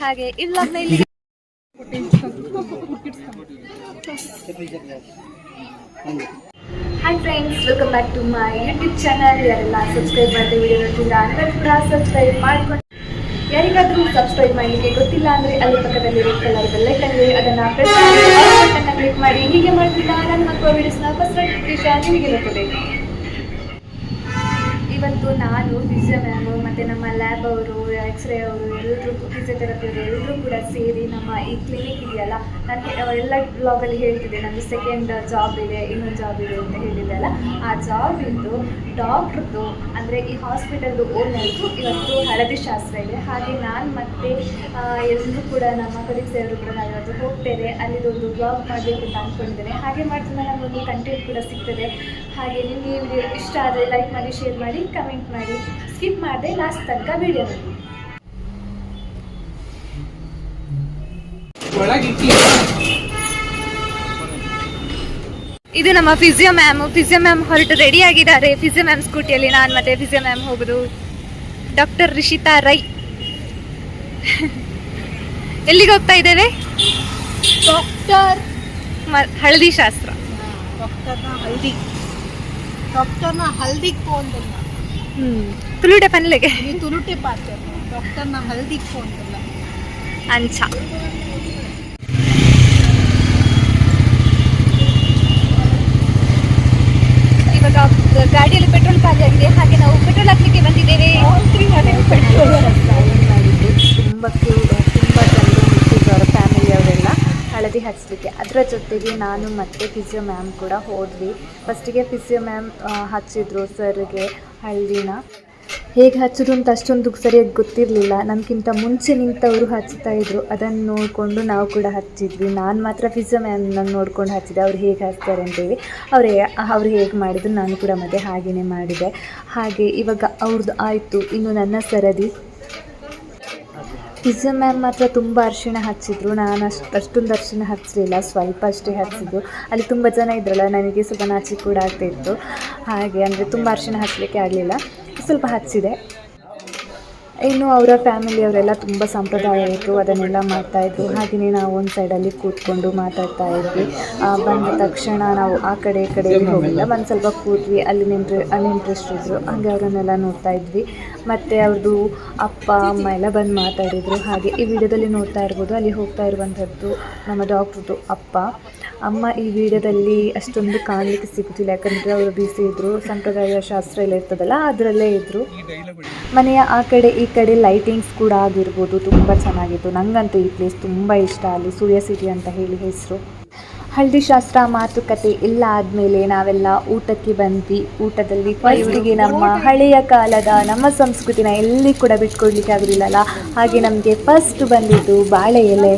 ಹಾಗೆ ಇಲ್ಲ ಇಲ್ಲಿ hi friends welcome back to my YouTube channel ಯಾರೆಲ್ಲ ಸಬ್ಸ್ಕ್ರೈಬ್ ಮಾಡಿದೆ ವಿಡಿಯೋ ನೋಡ್ತಿಲ್ಲ ಅಂದ್ರೆ ಕೂಡ ಸಬ್ಸ್ಕ್ರೈಬ್ ಮಾಡ್ಕೊಂಡು ಯಾರಿಗಾದ್ರೂ ಸಬ್ಸ್ಕ್ರೈಬ್ ಮಾಡಲಿಕ್ಕೆ ಗೊತ್ತಿಲ್ಲ ಅಂದ್ರೆ ಅಲ್ಲಿ ಪಕ್ಕದಲ್ಲಿ ರೆಡ್ ಕಲರ್ ಬೆಲ್ಲೈಕನ್ ಇದೆ. ಅದನ್ನು ಪ್ರೆಸ್ ಮಾಡಿ ಬಟನ್ನ ಕ್ಲಿಕ್ ಮಾಡಿ. ಹೀಗೆ ಮಾಡ್ತಿಲ್ಲ ನನ್ನ ಮಕ್ಕಳ ವಿಡಿಯೋಸ್ನ ಫಸ್ಟ್ ನೋಟಿಫಿಕೇಶನ್ ನಿಮಗೆ ಬರ್ತದೆ ಇವತ್ತು ನಾನು ಫಿಸಿಯೋ ಮ್ಯಾಮು, ಮತ್ತು ನಮ್ಮ ಲ್ಯಾಬ್ ಅವರು ಎಕ್ಸ್ರೇ ಅವರು, ಎಲ್ಲರೂ ಫಿಸಿಯೋಥೆರಪಿ ಅವರು ಎಲ್ಲರೂ ಕೂಡ ಸೇರಿ ನಮ್ಮ ಈ ಕ್ಲಿನಿಕ್ ಇದೆಯಲ್ಲ ನಾನು ಎಲ್ಲ ಬ್ಲಾಗಲ್ಲಿ ಹೇಳ್ತಿದ್ದೆ ನಮ್ಮದು ಸೆಕೆಂಡ್ ಜಾಬ್ ಇದೆ, ಇನ್ನೊಂದು ಜಾಬ್ ಇದೆ ಅಂತ ಹೇಳಿದ್ದೆ ಅಲ್ಲ? ಆ ಜಾಬ್ ಇದ್ದು ಡಾಕ್ಟ್ರದ್ದು ಅಂದರೆ ಈ ಹಾಸ್ಪಿಟಲ್ದು ಓನರ್ದು ಇವತ್ತು ಹಳದಿ ಶಾಸ್ತ್ರ ಇದೆ. ಹಾಗೆ ನಾನು ಮತ್ತೆ ಎಲ್ಲರೂ ಕೂಡ ನಮ್ಮ ಕಲೀಗ್ಸ್ ಎಲ್ಲರೂ ಕೂಡ ನಾನು ಇವತ್ತು ಹೋಗ್ತೇನೆ ಅಲ್ಲಿದೊಂದು ಬ್ಲಾಗ್ ಮಾಡಬೇಕು ಅಂತ ಅಂದ್ಕೊಂಡಿದ್ದೇನೆ ಹಾಗೆ ಮಾಡ್ತಿದ್ದ ನಮಗೊಂದು ಕಂಟೆಂಟ್ ಕೂಡ ಸಿಗ್ತದೆ. ಹಾಗೆ ನಿಮಗೆ ವಿಡಿಯೋ ಇಷ್ಟ ಆದರೆ ಲೈಕ್ ಮಾಡಿ ಶೇರ್ ಮಾಡಿ ಕಮೆಂಟ್ ಮಾಡಿ. ಸ್ಕಿಪ್ ಮಾಡದೆ ಲಾಸ್ಟ್ ತನಕ ವಿಡಿಯೋ ಇದು ನಮ್ಮ ಫಿಸಿಯೋ ಮ್ಯಾಮ್ ಫಿಸಿಯೋ ಮ್ಯಾಮ್ ಹೊರಟು ರೆಡಿ ಆಗಿದ್ದಾರೆ. ಫಿಸಿಯೋ ಮ್ಯಾಮ್ ಸ್ಕೂಟಿಯಲ್ಲಿ ನಾನು ಮತ್ತೆ ಫಿಸಿಯೋ ಮ್ಯಾಮ್ ಹೋಗುದು. ಡಾಕ್ಟರ್ ರಿಷಿತಾ ರೈ ಎಲ್ಲಿಗೆ ಹೋಗ್ತಾ ಇದ್ದೇವೆ? ಡಾಕ್ಟರ್ ಮ- ಹಳದಿ ಶಾಸ್ತ್ರ. ಡಾಕ್ಟರ್ನ ಹಲ್ದಿ ಡಾಕ್ಟರ್ನ ಹಲ್ದಿ ಕೋಂದಲ್ಲ. ಹ್ಮ್ ತುಳುಡೆ ಪನ್ಲೆಗೆ. ಈ ತುರುಟೆ ಪಾತ್ರ. ಡಾಕ್ಟರ್ನ ಹಲ್ದಿ ಕೋಂದಲ್ಲ. ಅಂಚ ಇವಾಗ ಗಾಡಿಯಲ್ಲಿ ಆಗಿದೆ ಹಾಗೆ ನಾವು ಪೆಟ್ರೋಲ್ ಹಾಕ್ಲಿಕ್ಕೆ ಬಂದಿದ್ದೇವೆ. ತುಂಬ ಹಳದಿ ಹಚ್ಚಲಿಕ್ಕೆ ಅದರ ಜೊತೆಗೆ ನಾನು ಮತ್ತು ಫಿಸಿಯೋ ಮ್ಯಾಮ್ ಕೂಡ ಹೋದ್ವಿ. ಫಸ್ಟಿಗೆ ಫಿಸಿಯೋ ಮ್ಯಾಮ್ ಹಚ್ಚಿದ್ರು ಸರ್ಗೆ ಹಳದಿನ ಹೇಗೆ ಹಚ್ಚಿದ್ರು ಅಂತ ಅಷ್ಟೊಂದು ಸರಿಯಾಗಿ ಗೊತ್ತಿರಲಿಲ್ಲ. ನಮಗಿಂತ ಮುಂಚೆ ನಿಂತವರು ಹಚ್ತಾ ಇದ್ರು. ಅದನ್ನು ನೋಡಿಕೊಂಡು ನಾವು ಕೂಡ ಹಚ್ಚಿದ್ವಿ. ನಾನು ಮಾತ್ರ ಫಿಸಿಯೋ ಮ್ಯಾಮ್ನ ನೋಡ್ಕೊಂಡು ಹಚ್ಚಿದೆ. ಅವ್ರು ಹೇಗೆ ಹಚ್ತಾರೆ ಅಂತೇಳಿ. ಅವ್ರು ಅವ್ರು ಹೇಗೆ ಮಾಡಿದ್ರು ನಾನು ಕೂಡ ಮತ್ತೆ ಹಾಗೆಯೇ ಮಾಡಿದೆ. ಹಾಗೆ ಇವಾಗ ಅವ್ರದ್ದು ಆಯಿತು. ಇನ್ನು ನನ್ನ ಸರದಿ. ಫಿಸಿಯೋ ಮ್ಯಾಮ್ ಮಾತ್ರ ತುಂಬ ಅರಿಶಿಣ ಹಚ್ಚಿದ್ರು. ನಾನು ಅಷ್ಟು, ಅಷ್ಟೊಂದು ಅರಿಶಿಣ ಹಚ್ಚಲಿಲ್ಲ ಸ್ವಲ್ಪ ಅಷ್ಟೇ ಹಚ್ಚಿದ್ರು ಅಲ್ಲಿ ತುಂಬ ಜನ ಇದ್ರಲ್ಲ, ನನಗೆ ಸ್ವಲ್ಪ ನಾಚಿಕೆ ಕೂಡ ಆಗ್ತಾಯಿತ್ತು ಹಾಗೆ, ಅಂದರೆ ತುಂಬ ಅರಿಶಿಣ ಹಚ್ಚಲಿಕ್ಕೆ ಆಗಲಿಲ್ಲ. ಸ್ವಲ್ಪ ಹಚ್ಚಿದೆ. ಇನ್ನು ಅವರ ಫ್ಯಾಮಿಲಿಯವರೆಲ್ಲ ತುಂಬ ಸಂಪ್ರದಾಯ ಇತ್ತು ಅದನ್ನೆಲ್ಲ ಮಾಡ್ತಾಯಿದ್ರು ಹಾಗೆಯೇ ನಾವು ಒಂದು ಸೈಡಲ್ಲಿ ಕೂತ್ಕೊಂಡು ಮಾತಾಡ್ತಾ ಇದ್ವಿ. ಬಂದ ತಕ್ಷಣ ನಾವು ಆ ಕಡೆ ಈ ಕಡೆ ಹೋಗಿಲ್ಲ. ಒಂದು ಸ್ವಲ್ಪ ಕೂತ್ವಿ ಅಲ್ಲಿ ನಿಂತ್ರೆ, ಅಲ್ಲಿ ಇಂಟ್ರೆಸ್ಟ್ ಇದ್ದರು ಹಾಗೆ ಅವರನ್ನೆಲ್ಲ ನೋಡ್ತಾ ಇದ್ವಿ. ಮತ್ತು ಅವ್ರದ್ದು ಅಪ್ಪ, ಅಮ್ಮ ಎಲ್ಲ ಬಂದು ಮಾತಾಡಿದರು. ಹಾಗೆ ಈ ವಿಡಿಯೋದಲ್ಲಿ ನೋಡ್ತಾ ಇರ್ಬೋದು. ಅಲ್ಲಿ ಹೋಗ್ತಾ ಇರುವಂಥದ್ದು ನಮ್ಮ ಡಾಕ್ಟ್ರದ್ದು ಅಪ್ಪ. ಅಮ್ಮ ಈ ವಿಡಿಯೋದಲ್ಲಿ ಅಷ್ಟೊಂದು ಕಾಣಲಿಕ್ಕೆ ಸಿಗುತ್ತಿಲ್ಲ, ಯಾಕಂದರೆ ಅವರು ಬಿಸಿ ಇದ್ರು, ಸಂಪ್ರದಾಯ ಶಾಸ್ತ್ರ ಎಲ್ಲ ಇರ್ತದಲ್ಲ, ಅದರಲ್ಲೇ ಇದ್ದರು ಮನೆಯ ಆ ಕಡೆ ಈ ಕಡೆ ಲೈಟಿಂಗ್ಸ್ ಕೂಡ ಆಗಿರ್ಬೋದು, ತುಂಬ ಚೆನ್ನಾಗಿತ್ತು. ನನಗಂತೂ ಈ ಪ್ಲೇಸ್ ತುಂಬ ಇಷ್ಟ, ಅಲ್ಲಿ ಸೂರ್ಯ ಸಿಟಿ ಅಂತ ಹೇಳಿ ಹೆಸರು. ಹಳದಿ ಶಾಸ್ತ್ರ, ಮಾತುಕತೆ ಎಲ್ಲ ಆದಮೇಲೆ ನಾವೆಲ್ಲ ಊಟಕ್ಕೆ ಬಂದ್ವಿ. ಊಟದಲ್ಲಿ ಫಸ್ಟಿಗೆ ನಮ್ಮ ಹಳೆಯ ಕಾಲದ, ನಮ್ಮ ಸಂಸ್ಕೃತಿನ ಎಲ್ಲಿ ಕೂಡ ಬಿಟ್ಕೊಡ್ಲಿಕ್ಕೆ ಆಗಲಿಲ್ಲಲ್ಲ ಹಾಗೆ ನಮಗೆ ಫಸ್ಟ್ ಬಂದಿದ್ದು ಬಾಳೆ ಎಲೆ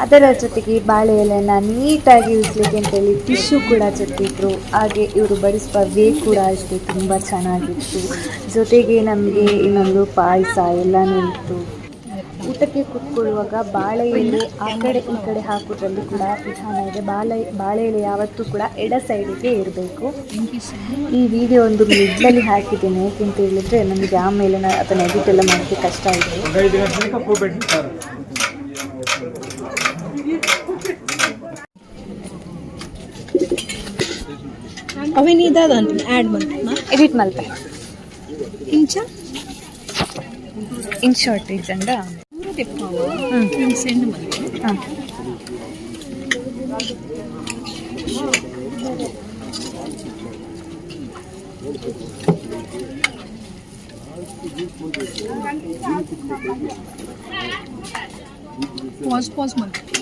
ಅದರ ಜೊತೆಗೆ ಬಾಳೆ ಎಲೆನ ನೀಟಾಗಿ ಉಸ್ಲಿಕ್ಕೆ ಅಂತೇಳಿ ಟಿಶ್ಯೂ ಕೂಡ ಜೊತೆಗಿದ್ರು ಹಾಗೆ ಇವರು ಬಡಿಸುವ ವೇ ಕೂಡ ಅಷ್ಟೇ ತುಂಬ ಚೆನ್ನಾಗಿತ್ತು. ಜೊತೆಗೆ ನಮಗೆ ಇನ್ನೊಂದು ಪಾಯಸ ಎಲ್ಲನೂ ಇತ್ತು. ಊಟಕ್ಕೆ ಕೂತ್ಕೊಳ್ಳುವಾಗ ಬಾಳೆ ಎಲೆ ಆ ಕಡೆ ಈ ಕಡೆ ಹಾಕೋದ್ರಲ್ಲಿ ಕೂಡ ವಿಧಾನ ಇದೆ. ಬಾಳೆ ಬಾಳೆ ಎಲೆ ಯಾವತ್ತೂ ಕೂಡ ಎಡ ಸೈಡಿಗೆ ಇರಬೇಕು. ಈ ವಿಡಿಯೋ ಒಂದು ಮಿಡ್ಲಲ್ಲಿ ಹಾಕಿದ್ದೇನೆ. ಯಾಕೆಂತ ಹೇಳಿದ್ರೆ ನನಗೆ ಆಮೇಲೆ ನಾನು ಅದನ್ನು ಎಡಿಟ್ ಎಲ್ಲ ಮಾಡೋಕ್ಕೆ ಕಷ್ಟ ಇದೆ. ಅವೇನು ಇದಾದಂತ ಆ್ಯಡ್ ಮಾಡ್ತೀನಿ ಎಡಿಟ್ ಮಲ್ಪೆ ಇಂಚ? ಇನ್ ಶಾರ್ಟ್ ಇದ್ದಂಡ ಸೆಂಡ್ ಹಾಂ. ಪಾಸ್ ಪಾಸ್ ಮಾಡಿ.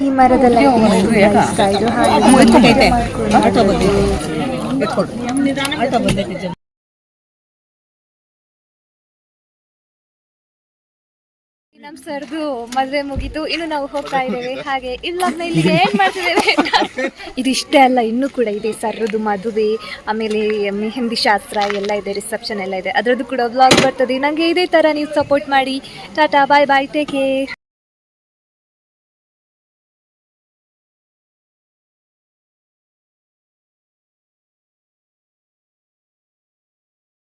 ಈ ಮರದಲ್ಲಿ ಇದು ಹಾಗೆ ನಮ್ಮ ಸರ್ದು ಮದ್ವೆ ಮುಗೀತು ಇನ್ನು ನಾವು ಹೋಗ್ತಾ ಇದ್ದೇವೆ. ಹಾಗೆ ಇಲ್ಲ ಇಲ್ಲಿಗೆ ಏನ್ ಮಾಡ್ತಿದ್ದೇವೆ? ಇದಿಷ್ಟೇ ಅಲ್ಲ ಇನ್ನೂ ಕೂಡ ಇದೆ ಸರ್ದು ಮದುವೆ ಆಮೇಲೆ ಮೆಹಂದಿ ಶಾಸ್ತ್ರ ಎಲ್ಲ ಇದೆ ರಿಸೆಪ್ಷನ್ ಎಲ್ಲ ಇದೆ. ಅದರದ್ದು ಕೂಡ ವ್ಲಾಗ್ ಬರ್ತದೆ. ನನಗೆ ಇದೇ ತರ ನೀವು ಸಪೋರ್ಟ್ ಮಾಡಿ. Tata bye bye take care